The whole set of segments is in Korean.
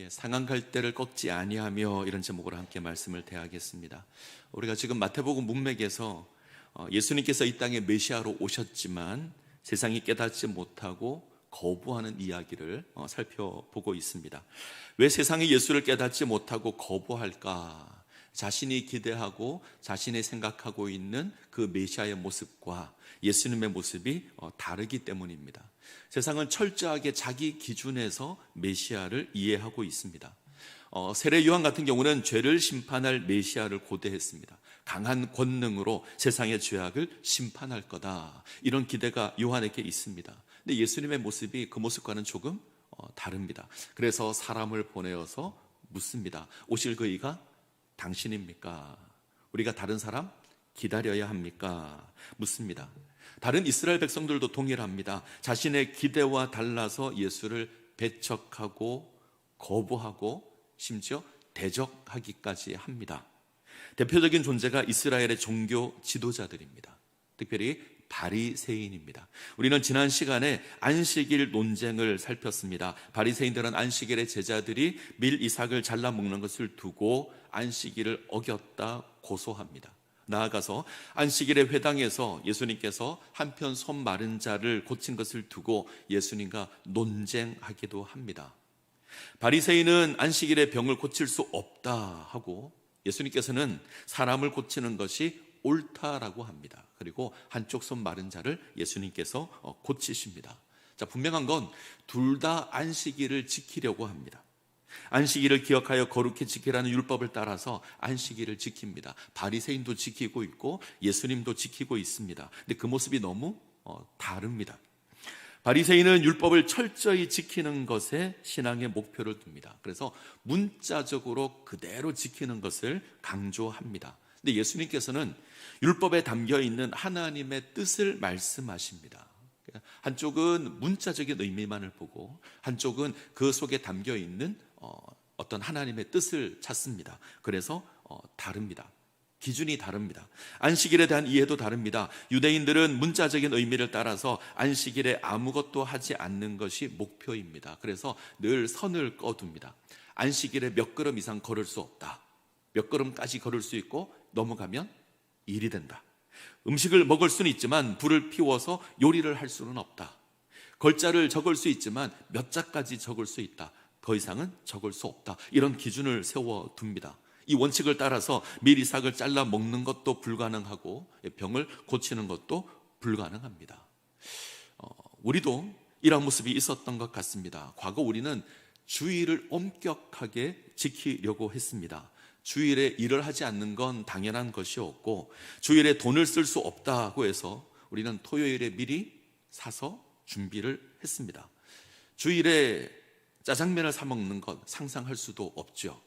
예, 상한 갈대를 꺾지 아니하며 이런 제목으로 함께 말씀을 대하겠습니다. 우리가 지금 마태복음 문맥에서 어, 예수님께서 이 땅에 메시아로 오셨지만 세상이 깨닫지 못하고 거부하는 이야기를 어, 살펴보고 있습니다. 왜 세상이 예수를 깨닫지 못하고 거부할까? 자신이 기대하고 자신이 생각하고 있는 그 메시아의 모습과 예수님의 모습이 어, 다르기 때문입니다. 세상은 철저하게 자기 기준에서 메시아를 이해하고 있습니다. 어, 세례 요한 같은 경우는 죄를 심판할 메시아를 고대했습니다. 강한 권능으로 세상의 죄악을 심판할 거다. 이런 기대가 요한에게 있습니다. 근데 예수님의 모습이 그 모습과는 조금 어, 다릅니다. 그래서 사람을 보내어서 묻습니다. 오실 그이가 당신입니까? 우리가 다른 사람 기다려야 합니까? 묻습니다. 다른 이스라엘 백성들도 동일합니다. 자신의 기대와 달라서 예수를 배척하고 거부하고 심지어 대적하기까지 합니다. 대표적인 존재가 이스라엘의 종교 지도자들입니다. 특별히 바리새인입니다. 우리는 지난 시간에 안식일 논쟁을 살폈습니다. 바리새인들은 안식일의 제자들이 밀 이삭을 잘라 먹는 것을 두고 안식일을 어겼다 고소합니다. 나아가서 안식일의 회당에서 예수님께서 한편 손 마른 자를 고친 것을 두고 예수님과 논쟁하기도 합니다. 바리새인은 안식일에 병을 고칠 수 없다 하고 예수님께서는 사람을 고치는 것이 옳다라고 합니다. 그리고 한쪽 손 마른 자를 예수님께서 어, 고치십니다. 자, 분명한 건 둘 다 안식일을 지키려고 합니다. 안식일을 기억하여 거룩히 지키라는 율법을 따라서 안식일을 지킵니다. 바리새인도 지키고 있고 예수님도 지키고 있습니다. 근데 그 모습이 너무 어, 다릅니다. 바리새인은 율법을 철저히 지키는 것에 신앙의 목표를 둡니다. 그래서 문자적으로 그대로 지키는 것을 강조합니다. 근데 예수님께서는 율법에 담겨 있는 하나님의 뜻을 말씀하십니다. 한쪽은 문자적인 의미만을 보고 한쪽은 그 속에 담겨 있는 어, 어떤 하나님의 뜻을 찾습니다. 그래서 어, 다릅니다. 기준이 다릅니다. 안식일에 대한 이해도 다릅니다. 유대인들은 문자적인 의미를 따라서 안식일에 아무것도 하지 않는 것이 목표입니다. 그래서 늘 선을 꺼둡니다. 안식일에 몇 걸음 이상 걸을 수 없다. 몇 걸음까지 걸을 수 있고 넘어가면 일이 된다. 음식을 먹을 수는 있지만 불을 피워서 요리를 할 수는 없다. 걸자를 적을 수 있지만 몇 자까지 적을 수 있다. 더 이상은 적을 수 없다. 이런 기준을 세워 둡니다. 이 원칙을 따라서 미리 삭을 잘라 먹는 것도 불가능하고 병을 고치는 것도 불가능합니다. 어, 우리도 이런 모습이 있었던 것 같습니다. 과거 우리는 주의를 엄격하게 지키려고 했습니다. 주일에 일을 하지 않는 건 당연한 것이었고 주일에 돈을 쓸 수 없다고 해서 우리는 토요일에 미리 사서 준비를 했습니다. 주일에 짜장면을 사 먹는 것 상상할 수도 없죠.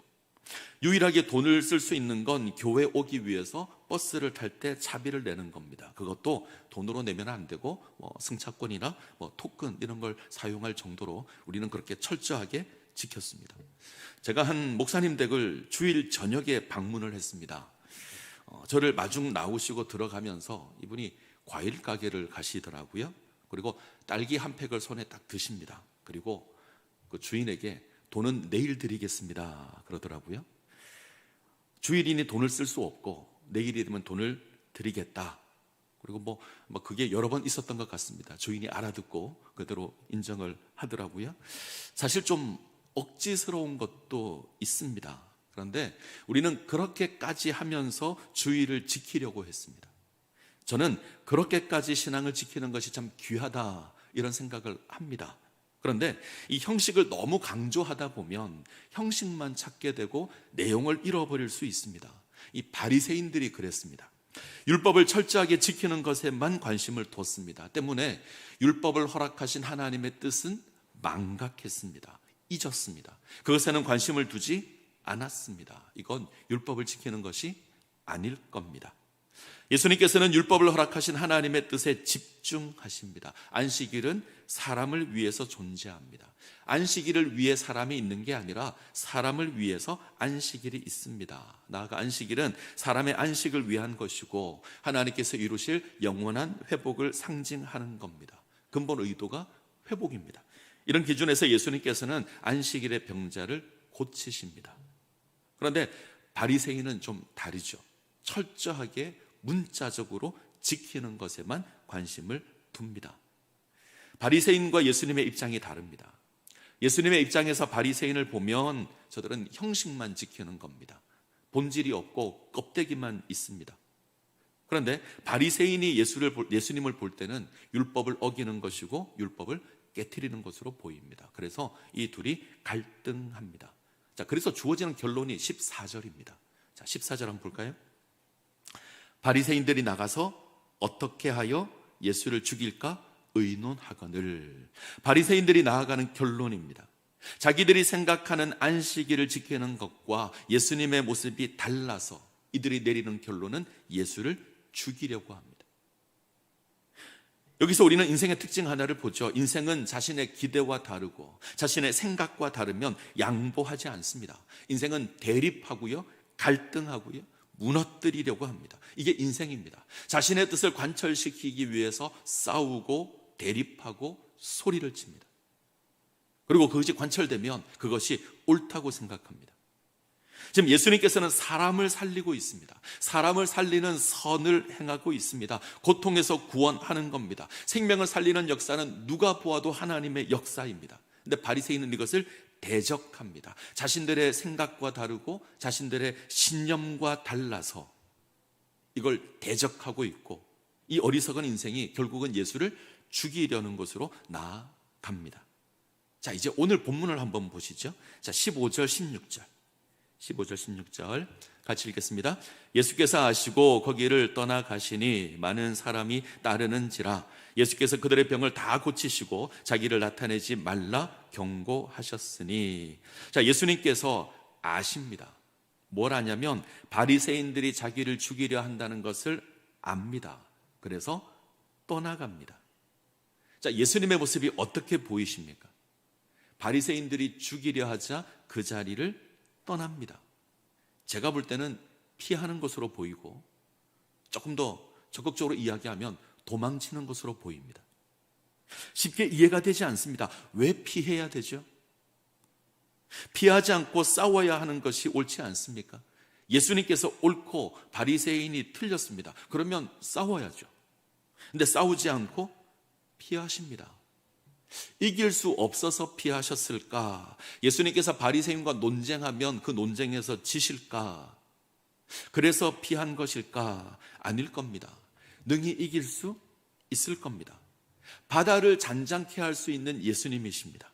유일하게 돈을 쓸 수 있는 건 교회 오기 위해서 버스를 탈 때 차비를 내는 겁니다. 그것도 돈으로 내면 안 되고 뭐 승차권이나 뭐 토큰 이런 걸 사용할 정도로 우리는 그렇게 철저하게 지켰습니다. 제가 한 목사님 댁을 주일 저녁에 방문을 했습니다. 어, 저를 마중 나오시고 들어가면서 이분이 과일 가게를 가시더라고요. 그리고 딸기 한 팩을 손에 딱 드십니다. 그리고 그 주인에게 돈은 내일 드리겠습니다. 그러더라고요. 주일이니 돈을 쓸 수 없고 내일이 되면 돈을 드리겠다. 그리고 뭐, 뭐 그게 여러 번 있었던 것 같습니다. 주인이 알아듣고 그대로 인정을 하더라고요. 사실 좀 억지스러운 것도 있습니다. 그런데 우리는 그렇게까지 하면서 주의를 지키려고 했습니다. 저는 그렇게까지 신앙을 지키는 것이 참 귀하다 이런 생각을 합니다. 그런데 이 형식을 너무 강조하다 보면 형식만 찾게 되고 내용을 잃어버릴 수 있습니다. 이 바리새인들이 그랬습니다. 율법을 철저하게 지키는 것에만 관심을 뒀습니다. 때문에 율법을 허락하신 하나님의 뜻은 망각했습니다. 잊었습니다. 그것에는 관심을 두지 않았습니다. 이건 율법을 지키는 것이 아닐 겁니다. 예수님께서는 율법을 허락하신 하나님의 뜻에 집중하십니다. 안식일은 사람을 위해서 존재합니다. 안식일을 위해 사람이 있는 게 아니라 사람을 위해서 안식일이 있습니다. 나아가 안식일은 사람의 안식을 위한 것이고 하나님께서 이루실 영원한 회복을 상징하는 겁니다. 근본 의도가 회복입니다. 이런 기준에서 예수님께서는 안식일의 병자를 고치십니다. 그런데 바리새인은 좀 다르죠. 철저하게 문자적으로 지키는 것에만 관심을 둡니다. 바리새인과 예수님의 입장이 다릅니다. 예수님의 입장에서 바리새인을 보면 저들은 형식만 지키는 겁니다. 본질이 없고 껍데기만 있습니다. 그런데 바리새인이 예수를 볼- 예수님을 볼 때는 율법을 어기는 것이고 율법을 깨뜨리는 것으로 보입니다. 그래서 이 둘이 갈등합니다. 자, 그래서 주어지는 결론이 14절입니다. 자, 14절 한번 볼까요? 바리새인들이 나가서 어떻게 하여 예수를 죽일까 의논하거늘 바리새인들이 나아가는 결론입니다. 자기들이 생각하는 안식일을 지키는 것과 예수님의 모습이 달라서 이들이 내리는 결론은 예수를 죽이려고 합니다. 여기서 우리는 인생의 특징 하나를 보죠. 인생은 자신의 기대와 다르고 자신의 생각과 다르면 양보하지 않습니다. 인생은 대립하고요, 갈등하고요, 무너뜨리려고 합니다. 이게 인생입니다. 자신의 뜻을 관철시키기 위해서 싸우고 대립하고 소리를 칩니다. 그리고 그것이 관철되면 그것이 옳다고 생각합니다. 지금 예수님께서는 사람을 살리고 있습니다. 사람을 살리는 선을 행하고 있습니다. 고통에서 구원하는 겁니다. 생명을 살리는 역사는 누가 보아도 하나님의 역사입니다. 근데 바리새인은 이것을 대적합니다. 자신들의 생각과 다르고 자신들의 신념과 달라서 이걸 대적하고 있고 이 어리석은 인생이 결국은 예수를 죽이려는 것으로 나아갑니다. 자, 이제 오늘 본문을 한번 보시죠. 자, 15절, 16절. 15절, 16절. 같이 읽겠습니다. 예수께서 아시고 거기를 떠나가시니 많은 사람이 따르는지라 예수께서 그들의 병을 다 고치시고 자기를 나타내지 말라 경고하셨으니 자 예수님께서 아십니다. 뭘 아냐면 바리새인들이 자기를 죽이려 한다는 것을 압니다. 그래서 떠나갑니다. 자 예수님의 모습이 어떻게 보이십니까? 바리새인들이 죽이려 하자 그 자리를 떠납니다. 제가 볼 때는 피하는 것으로 보이고 조금 더 적극적으로 이야기하면 도망치는 것으로 보입니다. 쉽게 이해가 되지 않습니다. 왜 피해야 되죠? 피하지 않고 싸워야 하는 것이 옳지 않습니까? 예수님께서 옳고 바리새인이 틀렸습니다. 그러면 싸워야죠. 근데 싸우지 않고 피하십니다. 이길 수 없어서 피하셨을까? 예수님께서 바리새인과 논쟁하면 그 논쟁에서 지실까? 그래서 피한 것일까? 아닐 겁니다. 능히 이길 수 있을 겁니다. 바다를 잔잔케 할 수 있는 예수님이십니다.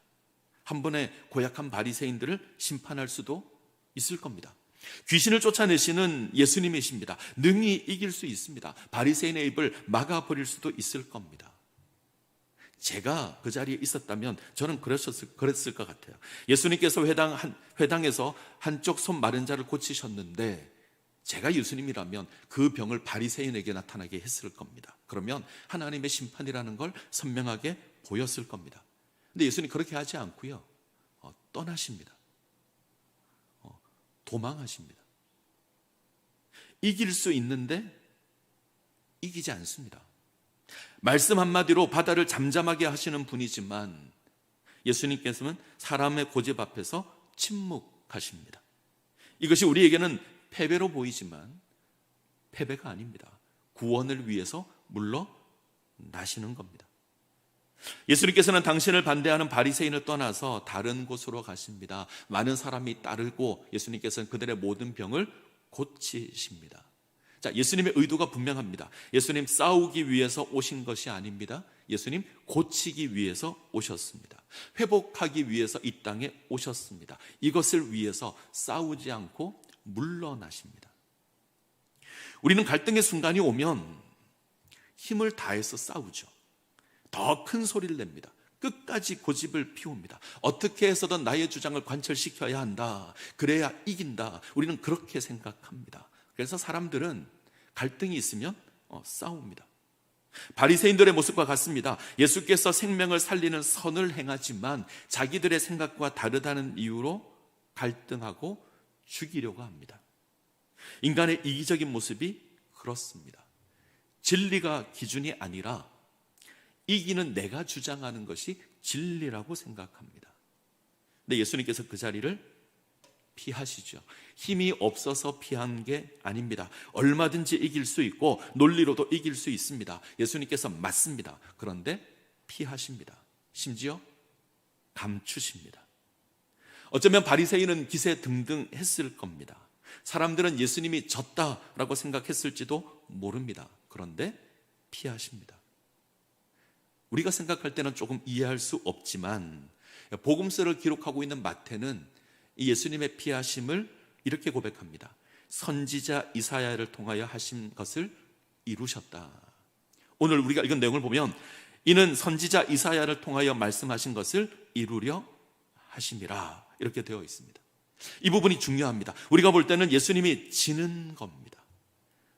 한 번에 고약한 바리새인들을 심판할 수도 있을 겁니다. 귀신을 쫓아내시는 예수님이십니다. 능히 이길 수 있습니다. 바리새인의 입을 막아 버릴 수도 있을 겁니다. 제가 그 자리에 있었다면 저는 그랬었을, 그랬을 것 같아요. 예수님께서 회당, 한, 회당에서 한쪽 손 마른 자를 고치셨는데 제가 예수님이라면 그 병을 바리새인에게 나타나게 했을 겁니다. 그러면 하나님의 심판이라는 걸 선명하게 보였을 겁니다. 근데 예수님 그렇게 하지 않고요. 어, 떠나십니다. 어, 도망하십니다. 이길 수 있는데 이기지 않습니다. 말씀 한마디로 바다를 잠잠하게 하시는 분이지만 예수님께서는 사람의 고집 앞에서 침묵하십니다. 이것이 우리에게는 패배로 보이지만 패배가 아닙니다. 구원을 위해서 물러나시는 겁니다. 예수님께서는 당신을 반대하는 바리새인을 떠나서 다른 곳으로 가십니다. 많은 사람이 따르고 예수님께서는 그들의 모든 병을 고치십니다. 자, 예수님의 의도가 분명합니다. 예수님 싸우기 위해서 오신 것이 아닙니다. 예수님 고치기 위해서 오셨습니다. 회복하기 위해서 이 땅에 오셨습니다. 이것을 위해서 싸우지 않고 물러나십니다. 우리는 갈등의 순간이 오면 힘을 다해서 싸우죠. 더 큰 소리를 냅니다. 끝까지 고집을 피웁니다. 어떻게 해서든 나의 주장을 관철시켜야 한다. 그래야 이긴다. 우리는 그렇게 생각합니다. 그래서 사람들은 갈등이 있으면 어, 싸웁니다. 바리새인들의 모습과 같습니다. 예수께서 생명을 살리는 선을 행하지만 자기들의 생각과 다르다는 이유로 갈등하고 죽이려고 합니다. 인간의 이기적인 모습이 그렇습니다. 진리가 기준이 아니라 이기는 내가 주장하는 것이 진리라고 생각합니다. 근데 예수님께서 그 자리를 피하시죠. 힘이 없어서 피한 게 아닙니다. 얼마든지 이길 수 있고 논리로도 이길 수 있습니다. 예수님께서 맞습니다. 그런데 피하십니다. 심지어 감추십니다. 어쩌면 바리새인은 기세 등등 했을 겁니다. 사람들은 예수님이 졌다라고 생각했을지도 모릅니다. 그런데 피하십니다. 우리가 생각할 때는 조금 이해할 수 없지만 복음서를 기록하고 있는 마태는 이 예수님의 피하심을 이렇게 고백합니다. 선지자 이사야를 통하여 하신 것을 이루셨다. 오늘 우리가 읽은 내용을 보면 이는 선지자 이사야를 통하여 말씀하신 것을 이루려 하심이라 이렇게 되어 있습니다. 이 부분이 중요합니다. 우리가 볼 때는 예수님이 지는 겁니다.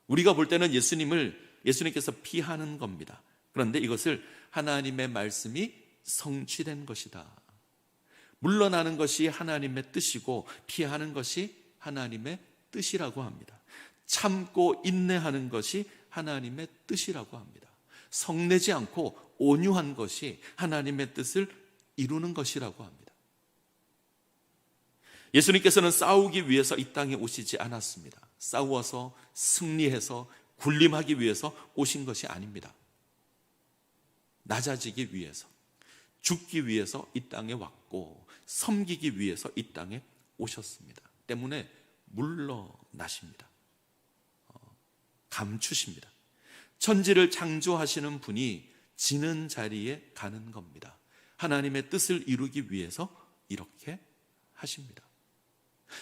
우리가 볼 때는 예수님을 예수님께서 피하는 겁니다. 그런데 이것을 하나님의 말씀이 성취된 것이다. 물러나는 것이 하나님의 뜻이고 피하는 것이 하나님의 뜻이라고 합니다. 참고 인내하는 것이 하나님의 뜻이라고 합니다. 성내지 않고 온유한 것이 하나님의 뜻을 이루는 것이라고 합니다. 예수님께서는 싸우기 위해서 이 땅에 오시지 않았습니다. 싸워서 승리해서 군림하기 위해서 오신 것이 아닙니다. 낮아지기 위해서, 죽기 위해서 이 땅에 왔고, 섬기기 위해서 이 땅에 오셨습니다. 때문에 물러나십니다. 어, 감추십니다. 천지를 창조하시는 분이 지는 자리에 가는 겁니다. 하나님의 뜻을 이루기 위해서 이렇게 하십니다.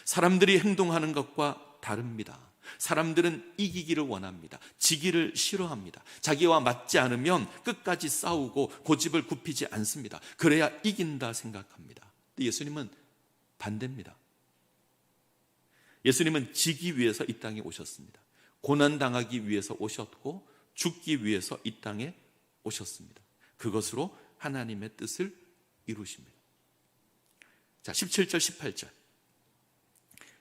사람들이 행동하는 것과 다릅니다. 사람들은 이기기를 원합니다. 지기를 싫어합니다. 자기와 맞지 않으면 끝까지 싸우고 고집을 굽히지 않습니다. 그래야 이긴다 생각합니다. 예수님은 반대입니다. 예수님은 지기 위해서 이 땅에 오셨습니다. 고난 당하기 위해서 오셨고 죽기 위해서 이 땅에 오셨습니다. 그것으로 하나님의 뜻을 이루십니다. 자, 17절 18절.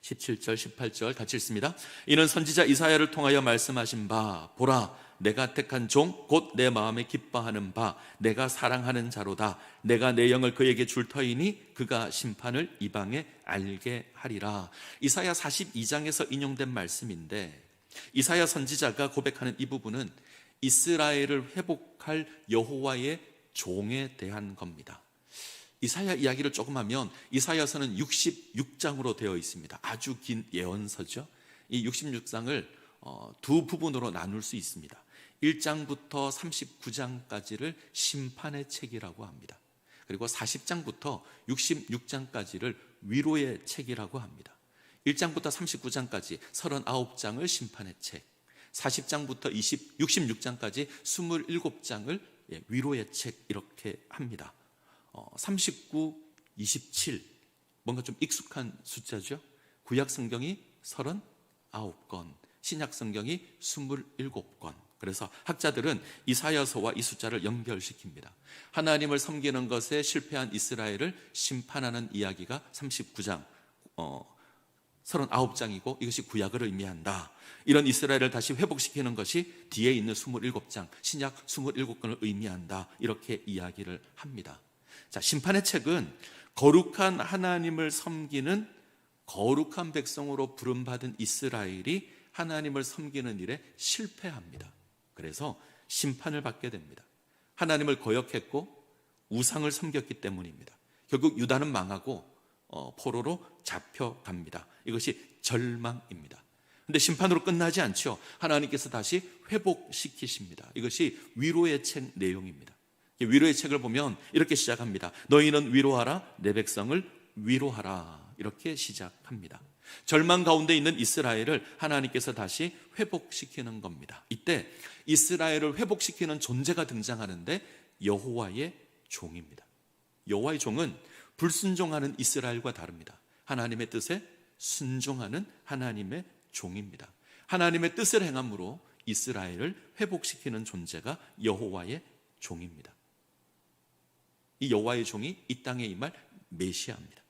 17절 18절 같이 읽습니다. 이는 선지자 이사야를 통하여 말씀하신 바 보라 내가 택한 종 곧 내 마음에 기뻐하는 바 내가 사랑하는 자로다 내가 내 영을 그에게 줄 터이니 그가 심판을 이방에 알게 하리라. 이사야 42장에서 인용된 말씀인데 이사야 선지자가 고백하는 이 부분은 이스라엘을 회복할 여호와의 종에 대한 겁니다. 이사야 이야기를 조금 하면 이사야서는 66장으로 되어 있습니다. 아주 긴 예언서죠. 이 66장을 어, 두 부분으로 나눌 수 있습니다. 1장부터 39장까지를 심판의 책이라고 합니다. 그리고 40장부터 66장까지를 위로의 책이라고 합니다. 1장부터 39장까지 39장을 심판의 책, 40장부터 20, 66장까지 27장을 예, 위로의 책 이렇게 합니다. 39, 27 뭔가 좀 익숙한 숫자죠. 구약 성경이 39권, 신약 성경이 27권. 그래서 학자들은 이사야서와 이 숫자를 연결시킵니다. 하나님을 섬기는 것에 실패한 이스라엘을 심판하는 이야기가 39장, 어, 39장이고 이것이 구약을 의미한다. 이런 이스라엘을 다시 회복시키는 것이 뒤에 있는 27장, 신약 27권을 의미한다. 이렇게 이야기를 합니다. 자, 심판의 책은 거룩한 하나님을 섬기는 거룩한 백성으로 부름받은 이스라엘이 하나님을 섬기는 일에 실패합니다. 그래서 심판을 받게 됩니다. 하나님을 거역했고 우상을 섬겼기 때문입니다. 결국 유다는 망하고 어, 포로로 잡혀갑니다. 이것이 절망입니다. 근데 심판으로 끝나지 않죠. 하나님께서 다시 회복시키십니다. 이것이 위로의 책 내용입니다. 위로의 책을 보면 이렇게 시작합니다. 너희는 위로하라, 내 백성을 위로하라. 이렇게 시작합니다. 절망 가운데 있는 이스라엘을 하나님께서 다시 회복시키는 겁니다. 이때 이스라엘을 회복시키는 존재가 등장하는데 여호와의 종입니다. 여호와의 종은 불순종하는 이스라엘과 다릅니다. 하나님의 뜻에 순종하는 하나님의 종입니다. 하나님의 뜻을 행함으로 이스라엘을 회복시키는 존재가 여호와의 종입니다. 이 여호와의 종이 이 땅에 임할 메시아입니다.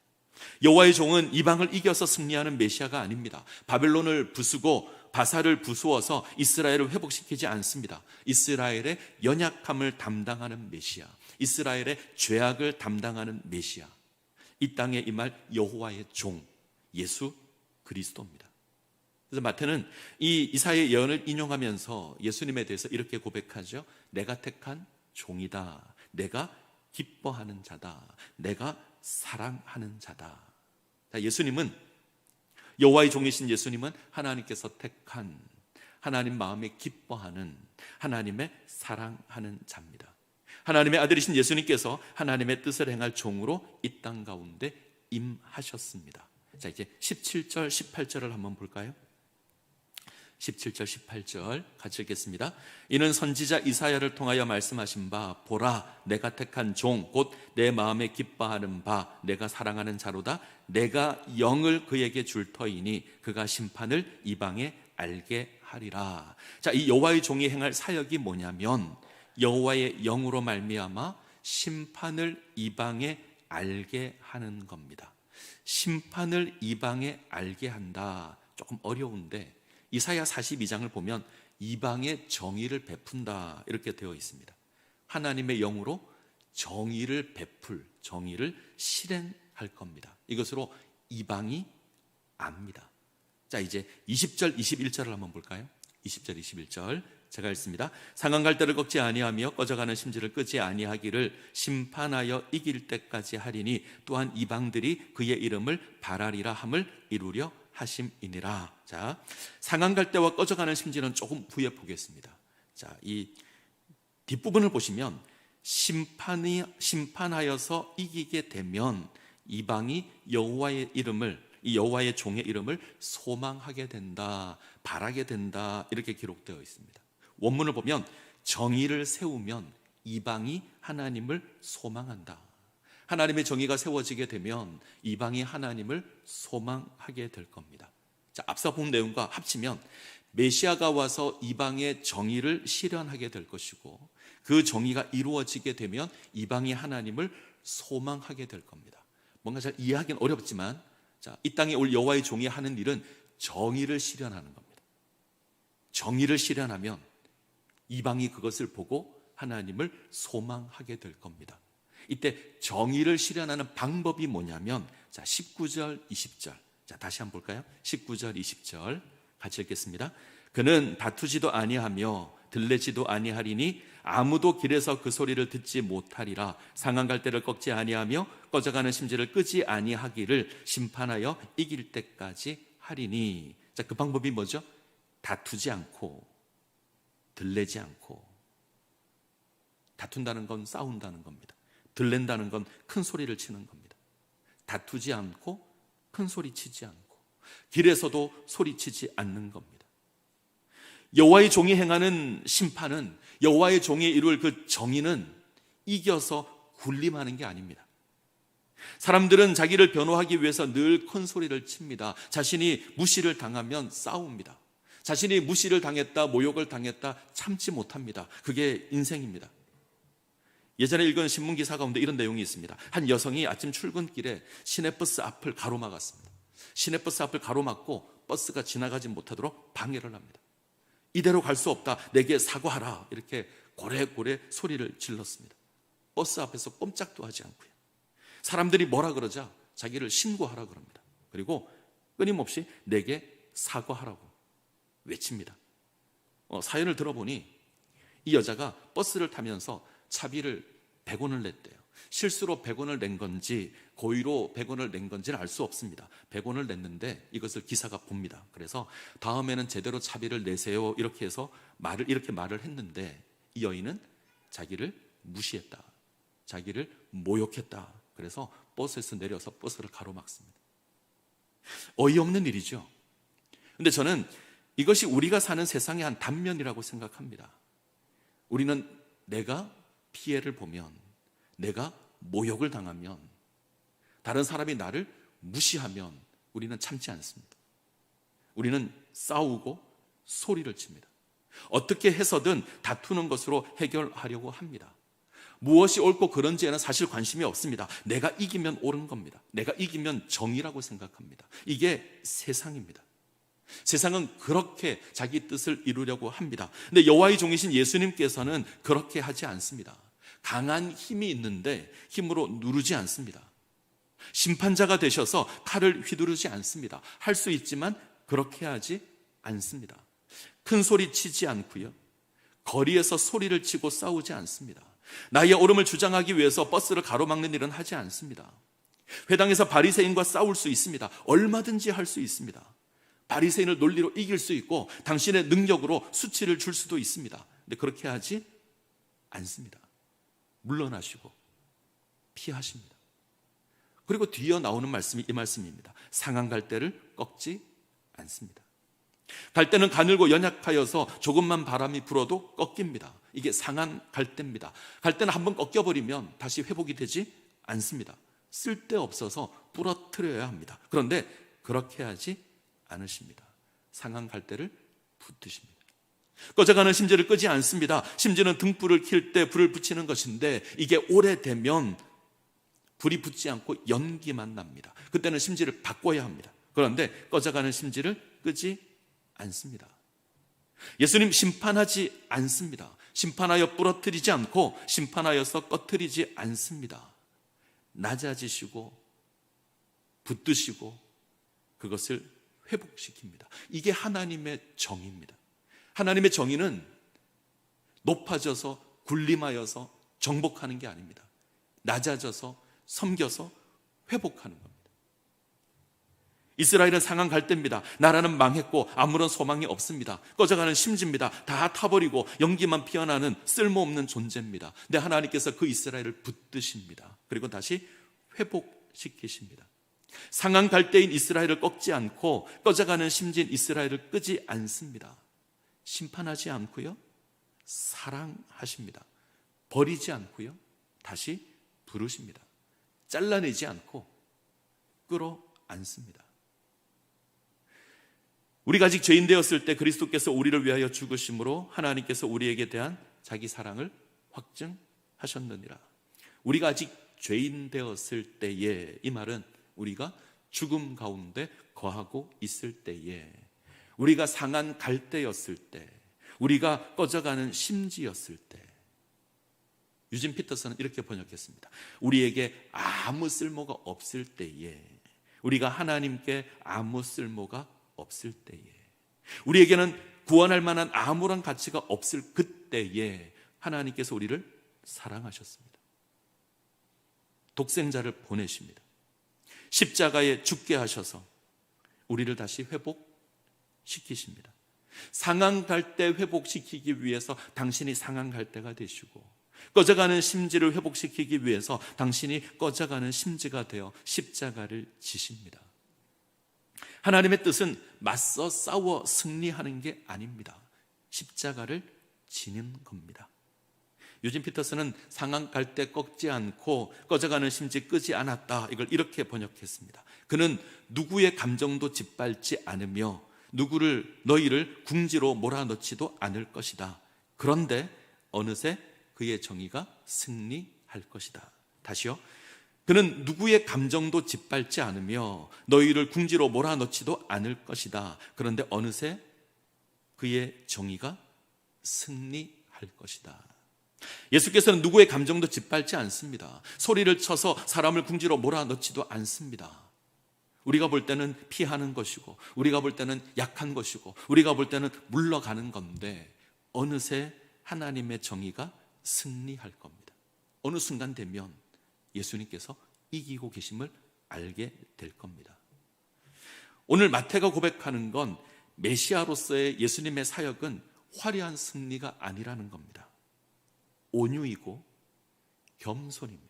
여호와의 종은 이방을 이겨서 승리하는 메시아가 아닙니다. 바벨론을 부수고 바사를 부수어서 이스라엘을 회복시키지 않습니다. 이스라엘의 연약함을 담당하는 메시아, 이스라엘의 죄악을 담당하는 메시아, 이 땅에 임할 여호와의 종, 예수 그리스도입니다. 그래서 마태는 이 이사의 예언을 인용하면서 예수님에 대해서 이렇게 고백하죠. 내가 택한 종이다. 내가 기뻐하는 자다. 내가 사랑하는 자다. 자, 예수님은 여호와의 종이신 예수님은 하나님께서 택한 하나님 마음에 기뻐하는 하나님의 사랑하는 자입니다. 하나님의 아들이신 예수님께서 하나님의 뜻을 행할 종으로 이 땅 가운데 임하셨습니다. 자, 이제 17절, 18절을 한번 볼까요? 17절 18절 같이 읽겠습니다. 이는 선지자 이사야를 통하여 말씀하신 바 보라 내가 택한 종 곧 내 마음에 기뻐하는 바 내가 사랑하는 자로다 내가 영을 그에게 줄 터이니 그가 심판을 이방에 알게 하리라. 자, 이 여호와의 종이 행할 사역이 뭐냐면 여호와의 영으로 말미암아 심판을 이방에 알게 하는 겁니다. 심판을 이방에 알게 한다. 조금 어려운데 이사야 42장을 보면 이방의 정의를 베푼다 이렇게 되어 있습니다. 하나님의 영으로 정의를 베풀, 정의를 실행할 겁니다. 이것으로 이방이 압니다. 자, 이제 20절, 21절을 한번 볼까요? 20절, 21절. 제가 읽습니다. 상한 갈대를 꺾지 아니하며 꺼져가는 심지를 끄지 아니하기를 심판하여 이길 때까지 하리니 또한 이방들이 그의 이름을 바라리라 함을 이루려 하심이니라. 자, 상한 갈대와 꺼져가는 심지는 조금 후에 보겠습니다. 자, 이 뒷부분을 보시면 심판이 심판하여서 이기게 되면 이방이 여호와의 이름을 이 여호와의 종의 이름을 소망하게 된다, 바라게 된다 이렇게 기록되어 있습니다. 원문을 보면 정의를 세우면 이방이 하나님을 소망한다. 하나님의 정의가 세워지게 되면 이방이 하나님을 소망하게 될 겁니다. 자, 앞서 본 내용과 합치면 메시아가 와서 이방의 정의를 실현하게 될 것이고 그 정의가 이루어지게 되면 이방이 하나님을 소망하게 될 겁니다. 뭔가 잘 이해하기는 어렵지만 자, 이 땅에 올 여호와의 종이 하는 일은 정의를 실현하는 겁니다. 정의를 실현하면 이방이 그것을 보고 하나님을 소망하게 될 겁니다. 이때 정의를 실현하는 방법이 뭐냐면 자, 19절, 20절. 자, 다시 한번 볼까요? 19절, 20절. 같이 읽겠습니다. 그는 다투지도 아니하며 들레지도 아니하리니 아무도 길에서 그 소리를 듣지 못하리라 상한 갈대를 꺾지 아니하며 꺼져가는 심지를 끄지 아니하기를 심판하여 이길 때까지 하리니 자 그 방법이 뭐죠? 다투지 않고 들레지 않고 다툰다는 건 싸운다는 겁니다. 들렌다는 건 큰 소리를 치는 겁니다. 다투지 않고 큰 소리 치지 않고 길에서도 소리치지 않는 겁니다. 여호와의 종이 행하는 심판은 여호와의 종이 이룰 그 정의는 이겨서 군림하는 게 아닙니다. 사람들은 자기를 변호하기 위해서 늘 큰 소리를 칩니다. 자신이 무시를 당하면 싸웁니다. 자신이 무시를 당했다, 모욕을 당했다 참지 못합니다. 그게 인생입니다. 예전에 읽은 신문 기사 가운데 이런 내용이 있습니다. 한 여성이 아침 출근길에 시내버스 앞을 가로막았습니다. 시내버스 앞을 가로막고 버스가 지나가지 못하도록 방해를 합니다. 이대로 갈 수 없다. 내게 사과하라. 이렇게 고래고래 소리를 질렀습니다. 버스 앞에서 꼼짝도 하지 않고요. 사람들이 뭐라 그러자 자기를 신고하라 그럽니다. 그리고 끊임없이 내게 사과하라고 외칩니다. 어, 사연을 들어보니 이 여자가 버스를 타면서 차비를 100원을 냈대요. 실수로 100원을 낸 건지 고의로 100원을 낸 건지는 알 수 없습니다. 100원을 냈는데 이것을 기사가 봅니다. 그래서 다음에는 제대로 차비를 내세요. 이렇게 해서 말을 이렇게 말을 했는데 이 여인은 자기를 무시했다. 자기를 모욕했다. 그래서 버스에서 내려서 버스를 가로막습니다. 어이없는 일이죠. 근데 저는 이것이 우리가 사는 세상의 한 단면이라고 생각합니다. 우리는 내가 피해를 보면, 내가 모욕을 당하면, 다른 사람이 나를 무시하면 우리는 참지 않습니다. 우리는 싸우고 소리를 칩니다. 어떻게 해서든 다투는 것으로 해결하려고 합니다. 무엇이 옳고 그런지에는 사실 관심이 없습니다. 내가 이기면 옳은 겁니다. 내가 이기면 정의라고 생각합니다. 이게 세상입니다. 세상은 그렇게 자기 뜻을 이루려고 합니다. 근데 여호와의 종이신 예수님께서는 그렇게 하지 않습니다. 강한 힘이 있는데 힘으로 누르지 않습니다. 심판자가 되셔서 칼을 휘두르지 않습니다. 할 수 있지만 그렇게 하지 않습니다. 큰 소리 치지 않고요. 거리에서 소리를 치고 싸우지 않습니다. 나의 옳음을 주장하기 위해서 버스를 가로막는 일은 하지 않습니다. 회당에서 바리새인과 싸울 수 있습니다. 얼마든지 할 수 있습니다. 바리새인을 논리로 이길 수 있고 당신의 능력으로 수치를 줄 수도 있습니다. 근데 그렇게 하지 않습니다. 물러나시고 피하십니다. 그리고 뒤에 나오는 말씀이 이 말씀입니다. 상한 갈대를 꺾지 않습니다. 갈대는 가늘고 연약하여서 조금만 바람이 불어도 꺾입니다. 이게 상한 갈대입니다. 갈대는 한번 꺾여버리면 다시 회복이 되지 않습니다. 쓸데없어서 부러뜨려야 합니다. 그런데 그렇게 하지 않으십니다. 상한 갈대를 붙드십니다. 꺼져가는 심지를 끄지 않습니다. 심지는 등불을 킬 때 불을 붙이는 것인데 이게 오래되면 불이 붙지 않고 연기만 납니다. 그때는 심지를 바꿔야 합니다. 그런데 꺼져가는 심지를 끄지 않습니다. 예수님 심판하지 않습니다. 심판하여 부러뜨리지 않고 심판하여서 꺼뜨리지 않습니다. 낮아지시고 붙드시고 그것을 회복시킵니다. 이게 하나님의 정의입니다. 하나님의 정의는 높아져서 군림하여서 정복하는 게 아닙니다. 낮아져서 섬겨서 회복하는 겁니다. 이스라엘은 상한 갈대입니다. 나라는 망했고 아무런 소망이 없습니다. 꺼져가는 심지입니다. 다 타버리고 연기만 피어나는 쓸모없는 존재입니다. 근데 하나님께서 그 이스라엘을 붙드십니다. 그리고 다시 회복시키십니다. 상한 갈대인 이스라엘을 꺾지 않고 꺼져가는 심지인 이스라엘을 끄지 않습니다. 심판하지 않고요. 사랑하십니다. 버리지 않고요. 다시 부르십니다. 잘라내지 않고 끌어 안습니다. 우리가 아직 죄인 되었을 때 그리스도께서 우리를 위하여 죽으심으로 하나님께서 우리에게 대한 자기 사랑을 확증하셨느니라. 우리가 아직 죄인 되었을 때에 이 말은 우리가 죽음 가운데 거하고 있을 때에 우리가 상한 갈대였을 때 우리가 꺼져가는 심지였을 때 유진 피터스는 이렇게 번역했습니다. 우리에게 아무 쓸모가 없을 때에 우리가 하나님께 아무 쓸모가 없을 때에 우리에게는 구원할 만한 아무런 가치가 없을 그때에 하나님께서 우리를 사랑하셨습니다. 독생자를 보내십니다. 십자가에 죽게 하셔서 우리를 다시 회복시키십니다. 상한 갈대 회복시키기 위해서 당신이 상한 갈대가 되시고 꺼져가는 심지를 회복시키기 위해서 당신이 꺼져가는 심지가 되어 십자가를 지십니다. 하나님의 뜻은 맞서 싸워 승리하는 게 아닙니다. 십자가를 지는 겁니다. 유진 피터스는 상한 갈대 꺾지 않고 꺼져가는 심지 끄지 않았다. 이걸 이렇게 번역했습니다. 그는 누구의 감정도 짓밟지 않으며 누구를 너희를 궁지로 몰아넣지도 않을 것이다. 그런데 어느새 그의 정의가 승리할 것이다. 다시요. 그는 누구의 감정도 짓밟지 않으며 너희를 궁지로 몰아넣지도 않을 것이다. 그런데 어느새 그의 정의가 승리할 것이다. 예수께서는 누구의 감정도 짓밟지 않습니다. 소리를 쳐서 사람을 궁지로 몰아넣지도 않습니다. 우리가 볼 때는 피하는 것이고, 우리가 볼 때는 약한 것이고, 우리가 볼 때는 물러가는 건데, 어느새 하나님의 정의가 승리할 겁니다. 어느 순간 되면 예수님께서 이기고 계심을 알게 될 겁니다. 오늘 마태가 고백하는 건 메시아로서의 예수님의 사역은 화려한 승리가 아니라는 겁니다. 온유이고 겸손입니다.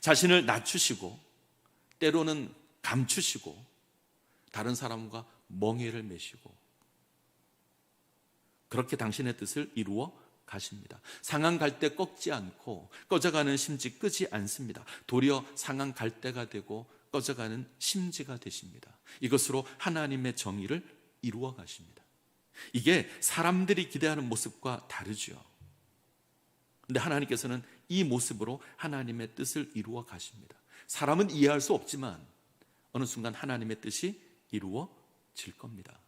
자신을 낮추시고 때로는 감추시고 다른 사람과 멍해를 메시고 그렇게 당신의 뜻을 이루어 가십니다. 상한 갈대 꺾지 않고 꺼져가는 심지 끄지 않습니다. 도리어 상한 갈대가 되고 꺼져가는 심지가 되십니다. 이것으로 하나님의 정의를 이루어 가십니다. 이게 사람들이 기대하는 모습과 다르죠. 근데 하나님께서는 이 모습으로 하나님의 뜻을 이루어 가십니다. 사람은 이해할 수 없지만 어느 순간 하나님의 뜻이 이루어질 겁니다.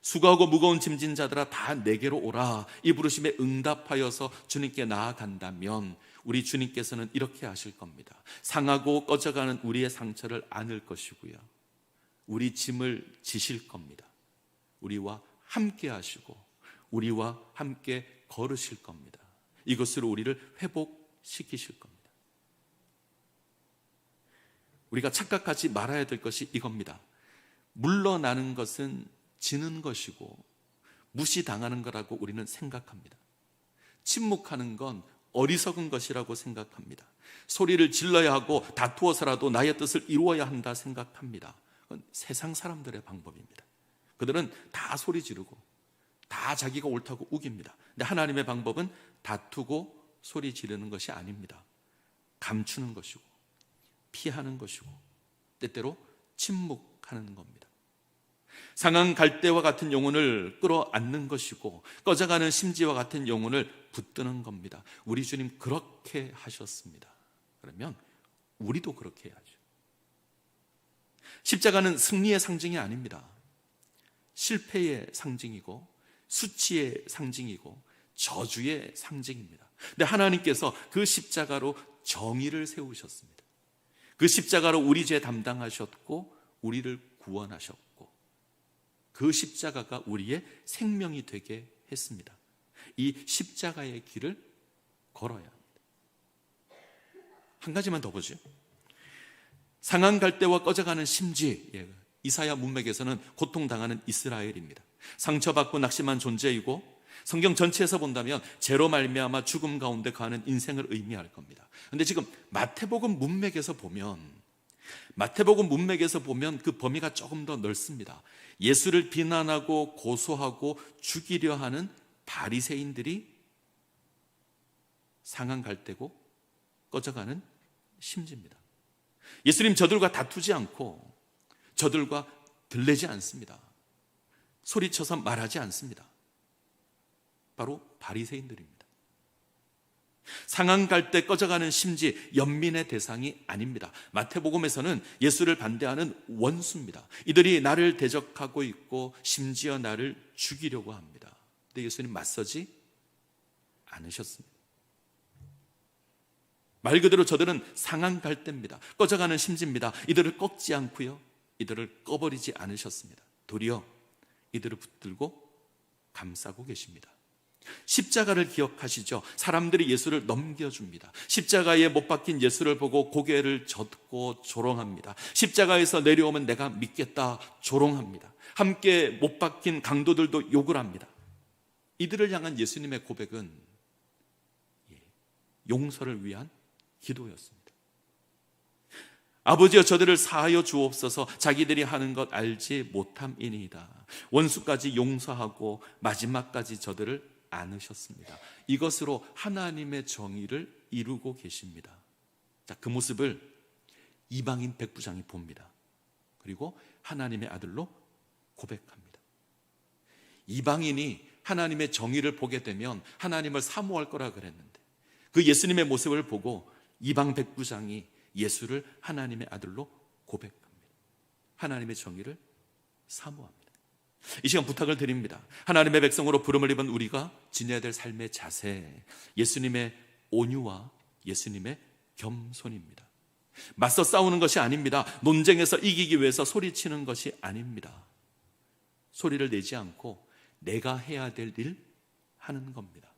수고하고 무거운 짐진 자들아 다 내게로 오라. 이 부르심에 응답하여서 주님께 나아간다면 우리 주님께서는 이렇게 하실 겁니다. 상하고 꺼져가는 우리의 상처를 안을 것이고요. 우리 짐을 지실 겁니다. 우리와 함께 하시고 우리와 함께 걸으실 겁니다. 이것으로 우리를 회복시키실 겁니다. 우리가 착각하지 말아야 될 것이 이겁니다. 물러나는 것은 지는 것이고 무시당하는 거라고 우리는 생각합니다. 침묵하는 건 어리석은 것이라고 생각합니다. 소리를 질러야 하고 다투어서라도 나의 뜻을 이루어야 한다 생각합니다. 그건 세상 사람들의 방법입니다. 그들은 다 소리 지르고 다 자기가 옳다고 우깁니다. 근데 하나님의 방법은 다투고 소리 지르는 것이 아닙니다. 감추는 것이고 피하는 것이고 때때로 침묵하는 겁니다. 상한 갈대와 같은 영혼을 끌어안는 것이고 꺼져가는 심지와 같은 영혼을 붙드는 겁니다. 우리 주님 그렇게 하셨습니다. 그러면 우리도 그렇게 해야죠. 십자가는 승리의 상징이 아닙니다. 실패의 상징이고 수치의 상징이고 저주의 상징입니다. 근데 하나님께서 그 십자가로 정의를 세우셨습니다. 그 십자가로 우리 죄 담당하셨고 우리를 구원하셨고 그 십자가가 우리의 생명이 되게 했습니다. 이 십자가의 길을 걸어야 합니다. 한 가지만 더 보죠. 상한 갈대와 꺼져가는 심지, 예, 이사야 문맥에서는 고통당하는 이스라엘입니다. 상처받고 낙심한 존재이고 성경 전체에서 본다면 죄로 말미암아 죽음 가운데 가는 인생을 의미할 겁니다. 근데 지금 마태복음 문맥에서 보면 마태복음 문맥에서 보면 그 범위가 조금 더 넓습니다. 예수를 비난하고 고소하고 죽이려 하는 바리새인들이 상한 갈대고 꺼져가는 심지입니다. 예수님 저들과 다투지 않고 저들과 들레지 않습니다. 소리쳐서 말하지 않습니다. 바로 바리새인들입니다. 상한 갈때 꺼져가는 심지 연민의 대상이 아닙니다. 마태복음에서는 예수를 반대하는 원수입니다. 이들이 나를 대적하고 있고 심지어 나를 죽이려고 합니다. 근데 예수님 맞서지 않으셨습니다. 말 그대로 저들은 상한 갈대입니다. 꺼져가는 심지입니다. 이들을 꺾지 않고요. 이들을 꺼버리지 않으셨습니다. 도리어 이들을 붙들고 감싸고 계십니다. 십자가를 기억하시죠? 사람들이 예수를 넘겨줍니다. 십자가에 못 박힌 예수를 보고 고개를 젓고 조롱합니다. 십자가에서 내려오면 내가 믿겠다 조롱합니다. 함께 못 박힌 강도들도 욕을 합니다. 이들을 향한 예수님의 고백은 예, 용서를 위한 기도였습니다. 아버지여 저들을 사하여 주옵소서 자기들이 하는 것 알지 못함이니이다. 원수까지 용서하고 마지막까지 저들을 안으셨습니다. 이것으로 하나님의 정의를 이루고 계십니다. 자, 그 모습을 이방인 백부장이 봅니다. 그리고 하나님의 아들로 고백합니다. 이방인이 하나님의 정의를 보게 되면 하나님을 사모할 거라 그랬는데 그 예수님의 모습을 보고 이방 백부장이 예수를 하나님의 아들로 고백합니다. 하나님의 정의를 사모합니다. 이 시간 부탁을 드립니다. 하나님의 백성으로 부름을 입은 우리가 지녀야 될 삶의 자세, 예수님의 온유와 예수님의 겸손입니다. 맞서 싸우는 것이 아닙니다. 논쟁에서 이기기 위해서 소리치는 것이 아닙니다. 소리를 내지 않고 내가 해야 될 일 하는 겁니다.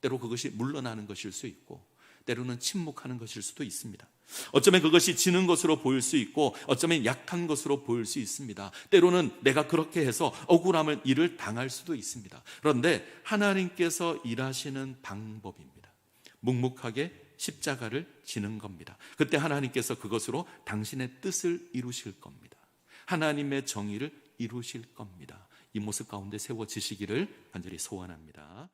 때로 그것이 물러나는 것일 수 있고 때로는 침묵하는 것일 수도 있습니다. 어쩌면 그것이 지는 것으로 보일 수 있고 어쩌면 약한 것으로 보일 수 있습니다. 때로는 내가 그렇게 해서 억울함을 일을 당할 수도 있습니다. 그런데 하나님께서 일하시는 방법입니다. 묵묵하게 십자가를 지는 겁니다. 그때 하나님께서 그것으로 당신의 뜻을 이루실 겁니다. 하나님의 정의를 이루실 겁니다. 이 모습 가운데 세워지시기를 간절히 소원합니다.